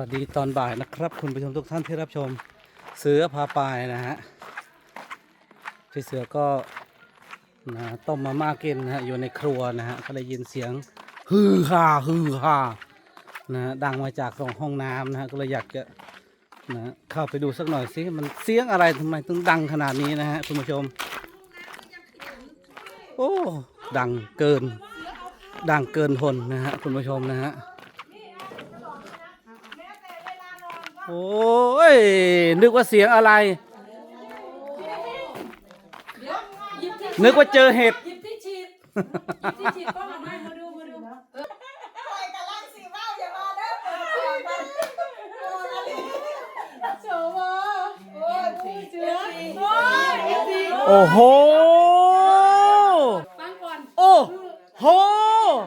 วัสดีตอนบ่ายนะครับ คุณผู้ชมทุกท่านที่รับชมเสือพาไปนะฮะพี่เสือก็นะต้มมาม่ากินนะฮะอยู่ในครัวนะฮะก็เลยยินเสียงฮือฮาฮือฮานะฮะดังมาจากตรงห้องน้ำนะฮะก็เลยอยากจะนะเข้าไปดูสักหน่อยสิมันเสียงอะไรทำไมถึงดังขนาดนี้นะฮะคุณผู้ชม โอ้ดังเกินดังเกินทนนะฮะคุณผู้ชมนะฮะ โอ้ย นึกว่าเสียงอะไร นึกว่าเจอเห็ด หยิบที่ฉีดหยิบที่ฉีดกล้องออกมามาดูมาดูคอยกำลังสีเมาอย่ามาเด้อเปิดเสียงมันโอ้นาลีโชว์มาโอ้ยผู้เสือโอ้ยเอฟซีโอ้โห ฟังก่อนโอ้โห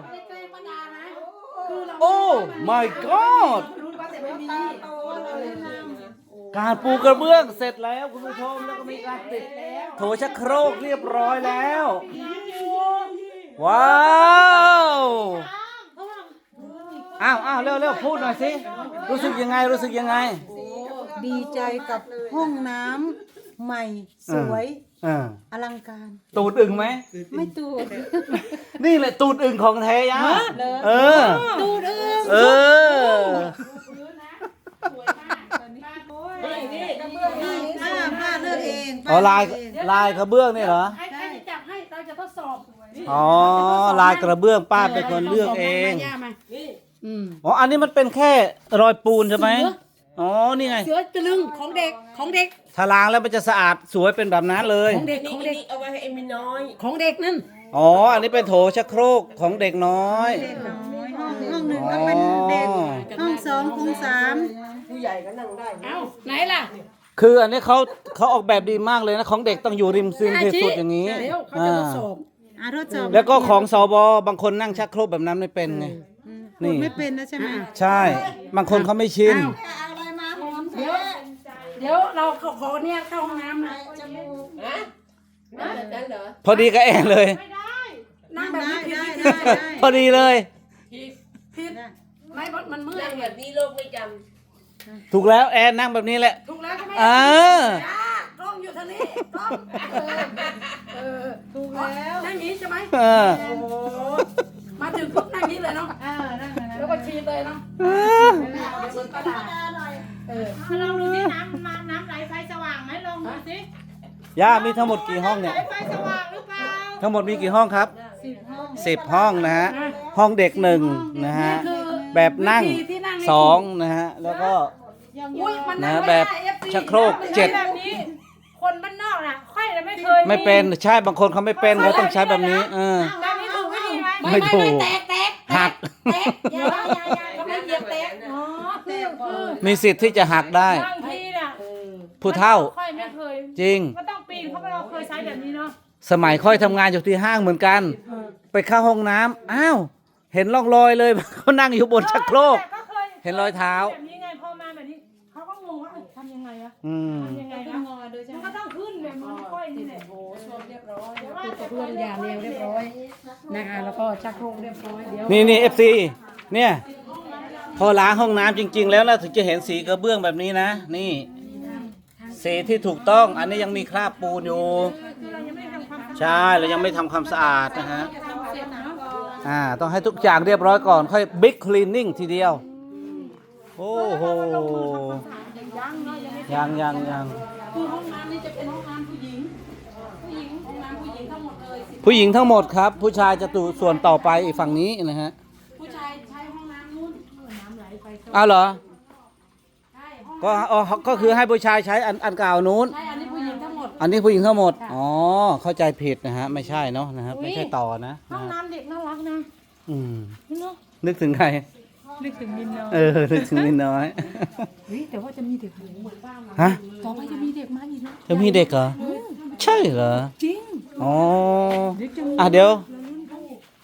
ไม่ได้แกล้งป้าดานะคือเรา โอ้ my god การปูกระเบื้องเสร็จแล้วคุณผู้ชมแล้วก็มีการติดโถชักโครกเรียบร้อยแล้ว ว้าวอ้าวอ้าวเร็วเร็วพูดหน่อยสิรู้สึกยังไงรู้สึกยังไง ดีใจกับห้องน้ำใหม่สวยอ่าอลังการ ตูดอึ่งไหม ไม่ตูดนี่แหละตูดอึ่งของแท้ยะเออ ตูดอึ้งเออ นี่นี่ป้าป้าเลือกเองอ๋อลายเลือกเองลายกระเบื้องนี่เหรอ ให้ใครจะจับให้เราจะทดสอบอ๋อลายกระเบื้องป้าเป็นคนเลือกเองย่ามานี่อืมอ๋ออันนี้มันเป็นแค่รอยปูนใช่ไหมอ๋อนี่ไงเสือตะลึงของเด็กของเด็กถ้าล้างแล้วมันจะสะอาดสวยเป็นแบบนั้นเลย ของเด็กของเด็กเอาไว้ให้เอ็มน้อยของเด็กนั่นอ๋อ อันนี้เป็นโถชักโครกของเด็กน้อย เด็กน้อยห้องห้องหนึ่งก็เป็นเด็กห้องสองคูสาม ใหญ่ก็นั่งได้เอ้าไหนล่ะ คืออันนี้เขาเขาออกแบบดีมากเลยนะ ของเด็กต้องอยู่ริมซึมที่สุดอย่างนี้เดี๋ยวเขาจะทดสอบอะทดสอบแล้วก็ของสบบางคนนั่งชักโครกแบบนั้นไม่เป็นไงอืมนี่พูดไม่เป็นนะใช่ไหมใช่ บางคนเขาไม่ชิน อะไรมาหอมเดี๋ยวเดี๋ยวเราขอขอเนี่ยเข้าห้องน้ำนะจมูกฮะนั่นเหรอพอดีกับแอนเลย นั่งแบบได้นี้ผิดได้ผิดได้ได้พอดีเลย ผิดไม่บดมันมืดนั่งแบบนี้โลกไม่จ ถูกแล้วแอนนั่งแบบนี้แหละ ถูกแล้วก็ไม่เออ จ้ากล้องอยู่ทางนี้กล้องเออเออถูกแล้วนั่งอย่างนี้ใช่ไหมเออ โอ้โหมาถึงปุ๊บนั่งอย่างนี้เลยเนาะเออนั่งนะแล้วก็ชีเลยเนาะเออเดี๋ยวมันกระดาษเออลองดูที่น้ำน้ำน้ำไหลไฟสว่างไหมลองดูสิย่ามีทั้งหมดกี่ห้องเนี่ยไหลไฟสว่างหรือเปล่าทั้งหมดมีกี่ห้องครับสิบห้องสิบห้องนะฮะ ห้องเด็กหนึ่งนะฮะ แบบนั่ง วิธีที่นั่ง สองนะฮะ แล้วก็ยังอุ้ยมันนะนั่งแบบไม่ได้ FC ชักโครกเจ็ด แบบนี้ คนบ้านนอกน่ะค่อยเลยไม่เคยไม่เป็นใช่บางคนเขาไม่เป็นเขาต้องใช้แบบนี้ เออ แบบนี้ถูกวิธีไหมไม่ไม่ไม่ถูไม่กแตกแตกหัก แตกอย่าอย่าอย่าเขาไม่เหยียบแตกอ๋อคือคือมีสิทธิ์ที่จะหักได้ บางทีน่ะผู้เท่าค่อยไม่เคยจริง ก็ต้องปีนเพราะเราเคยใช้แบบนี้เนาะสมัยค่อยทำงานอยู่ที่ห้างเหมือนกัน ไปเข้าห้องน้ำอ้าว เห็นร่องรอยเลย เขานั่งอยู่บนชักโครก แต่ก็ เคยเห็นรอยเท้า แบบนี้ไงพอมาแบบนี้เขาก็งงว่าเอ้ยทำยังไงวะอืม ทำยังไงต้อวะงงอด้วยใช่มันไหมก็ต้องขึ้นแบบมันค่อยนี่แหละโอ้ชวมเรียบร้อยแล้วก็เพื่อนยาแนวเรียบร้อยนะคะแล้วก็ชักโครกเรียบร้อยเดี๋ยวนี่นี่เอฟซีเนี่ย พอล้างห้องน้ำจริง ๆ แล้วนะถึงจะเห็นสีกระเบื้องแบบนี้นะ นี่ สีที่ถูกต้อง อันนี้ยังมีคราบปูนอยู่ใช่เรายังไม่ทำความสะอาดนะฮะอ่า ต้องให้ทุกอย่างเรียบร้อยก่อน ค่อยบิ๊กคลีนนิ่งทีเดียว โอ้โหยังยังยังคือห้องน้ำนี่จะเป็นห้องน้ำผู้หญิง ผู้หญิงห้องน้ำผู้หญิงทั้งหมดเลยสิผู้หญิงทั้งหมดครับ ผู้ชายจะตูส่วนต่อไปอีกฝั่งนี้นะฮะผู้ชายใช้ห้องน้ำนู้นน้ำไหลไปอ้าวเหรอ ใช่ห้องก็อ๋อก็คือให้ผู้ชายใช้อันอันเก่านู้น ใช่อันนี้ผู้หญิงทั้งหมด อันนี้ผู้หญิงทั้งหมด อ๋อ เข้าใจผิดนะฮะ ไม่ใช่เนาะนะครับ ไม่ใช่ต่อนะห้องนะฮะน้ำเด็กน่ารักนะอืมเนาะนึกถึงใคร นึกถึงมินเนาะเออนึกถึงนิดน้อย เฮ้ยแต่ว่าจะมีเด็กหนูเหมือนบ้านเราฮะ ต่อไปจะมีเด็กมาอีกนะจะมีเด็กเหรอ ใช่เหรอ จริงอ๋ออะเดี๋ยว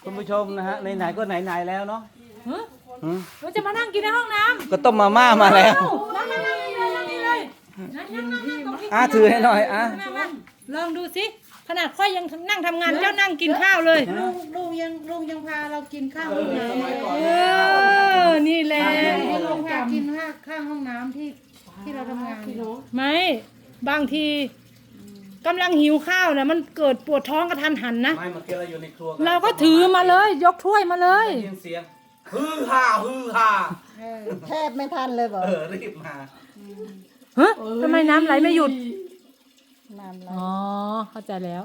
คุณผู้ชมนะฮะ ไหนๆก็ไหนๆแล้วเนาะหืมเราจะมานั่งกินในห้องน้ำก็ต้มมาม่ามาแล้ว นั่งนั่งนั่งนี่เลยนั่งนี่เลยนั่งนั่งนั่งนั่งตรงนี้อะถือให้หน่อยอะมามาลองดูสิ ขนาดค่อยยังนั่งทำงานเจ้านั่งกินข้าวเลยลุงลุงยังลุงยังพาเรากินข้าวห้องน้ำเออ นี่แหละลุงพากินข้าวที่เราทำงานพี่น้องไม่ บางทีกำลังหิวข้าวนะมันเกิดปวดท้องกระทันหันนะ ไม่เมื่อกี้เราอยู่ในครัวเราก็ถือมาเลย ยกถ้วยมาเลย ได้ยินเสียงฮือฮ่าฮือฮ่าแทบไม่ทันเลยบอกเออรีบมา ฮะทำไมน้ำไหลไม่หยุด น้ำไหลอ๋อ เข้าใจแล้ว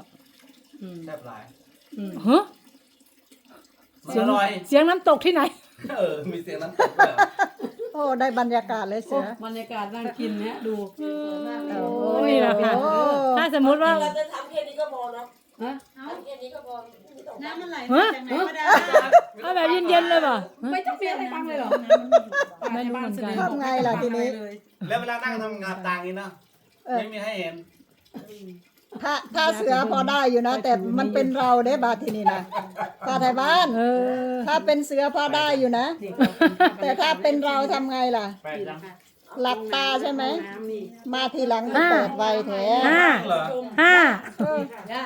แทบหลายฮะมันอร่อย เสียงน้ำตกที่ไหน เออ มีเสียงน้ำตกด้วยเหรอโอ้ ได้บรรยากาศเลยเสือ บรรยากาศนั่งกินเนี่ยดูโอ้นี่แหละค่ะถ้าสมมุติว่า เราจะทำแค่นี้ก็พอเนาะฮะทำแค่นี้ก็พอไม่ต้องน้ำมันไหลฮะจากไหนก็ได้เอาแบบเย็นๆเลยป่ะ ไม่ต้องเปลี่ยนอะไรฟังเลยเหรอไม่รู้เหมือนกัน ทำไงล่ะทีนี้ แล้วเวลานั่งทำงานต่างนี้เนาะเออ ไม่มีให้เห็น ถ้าถ้าเสือพอได้อยู่นะ แต่มันเป็นเราเด้บาทีนี้นะถ้าไทยบ้านเออ ถ้าเป็นเสือพอได้อยู่นะ แต่ถ้าเป็นเราทำไงล่ะ แปลกจังหลับตาใช่ไหมน้ำนี่มาทีหลังก็เปิดไวแท้ห้าเหรอห้าย่า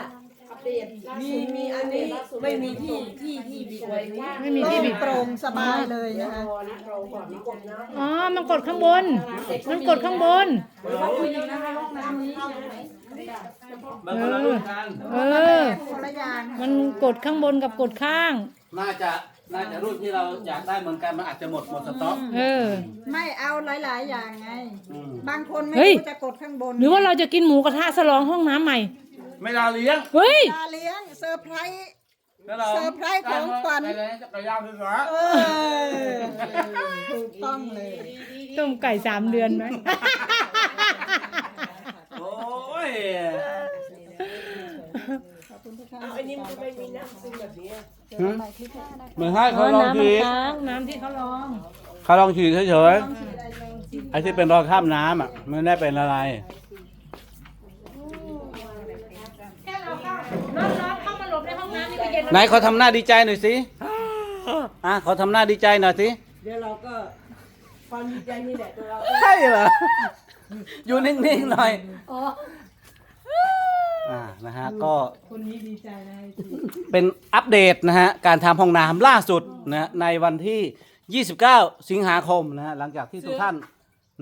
อัปเดตมีมีอันนี้ไม่มีที่ที่ที่สวยมากไม่มีโล่ที่งบิดโปร่งสบายเลยนะคะรอนะรอก่อนนะกดนะอ๋อ มันกดข้างบน มันกดข้างบนต้องคุยอีกนะคะห้องน้ำนี้ มันคนละรุ่นกัน เออ คนละอย่างมันกดข้างบนกับกดข้าง น่าจะน่าจะรุ่นที่เราอยากได้เหมือนกันมันอาจจะหมดหมดสต็อกเออ ไม่เอาหลายๆ อย่างไง อืมบางคนไม่เฮ้ย รู้จะกดข้างบนหรือว่าเราจะกินหมูกระทะสลองห้องน้ำใหม่ ไม่ลาเลี้ยงเฮ้ย ตาเลี้ยงเซอร์ไพรส์ แล้วเราเซอร์ไพรส์ของขวัญ ไปเลยจักรยานคือเหรอเออถูกต้องเลย ต้มไก่สามเดือนไหมโอ้ยเอาอันนี้มันจะไม่มีน้ำซึมแบบนี้เหมือนให้อ๋เขาอลองน้ำมันฉีดค้างน้ำที่เขาลองเขาลองฉีดเฉยๆไอ้ที่เป็นรอยข้ามน้ำอะไม่ได้เป็นอะไรแค่เราเข้าน้องๆเข้ามาหลบในห้องน้ำนี่ก็เย็นแล้วไหนเขาทำหน้าดีใจหน่อยสิอะเขาทำหน้าดีใจหน่อยสิเดี๋ยวเราก็ความดีใจนี่แหละตัวเรา ใช่เหรออยู่นิ่งๆหน่อย อ่านะฮะก็คนนี้ดีใจนะเป็นอัปเดตนะฮะการทำห้องน้ำล่าสุดนะฮะในวันที่ 29 สิงหาคมนะฮะหลังจากที่ทุกท่าน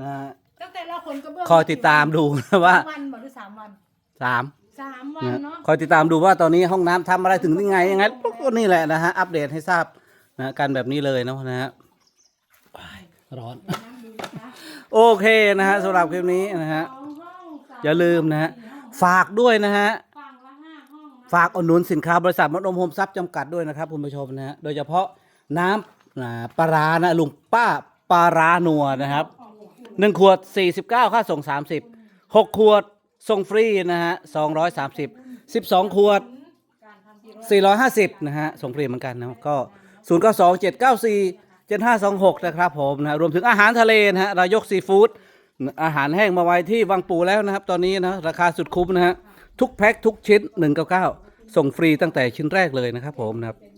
นะฮะตั้งแต่เราขนกระเบื้องคอยติดตามดูนะว่าสามวันบอกหรือสามวันสามสามวันนะฮะเนาะคอยติดตามดูว่าตอนนี้ห้องน้ำทำอะไรถึงยังไงยังไงก็นี่แหละนะฮะอัปเดตให้ทราบนะกันแบบนี้เลยเนาะนะฮะว้ายร้อน โอเคนะฮะสำหรับคลิปนี้นะฮะสองห้องสามอย่าลืมนะฮะ ฝากด้วยนะฮะ ฝั่งละห้าห้องนะฝากอุดหนุนสินค้าบริษัทมดมโฮมซับจำกัดด้วยนะครับคุณผู้ชมนะฮะโดยเฉพาะน้ำอ่าปลาร้านะลุงป้าปลาร้านัวนะครับหนึ่งขวด 49 ค่าส่ง 30 6 ขวดส่งฟรีนะฮะ230 12 ขวด450 นะฮะส่งฟรีเหมือนกันนะก็ 0 9 2 7 9 4 7 5 2 6 นะครับผมนะฮะรวมถึงอาหารทะเลนะฮะรายกซีฟู้ด อาหารแห้งมาไว้ที่วังปูแล้วนะครับ ตอนนี้นะราคาสุดคุ้มนะฮะทุกแพ็คทุกชิ้น199ส่งฟรีตั้งแต่ชิ้นแรกเลยนะครับผมนะครับ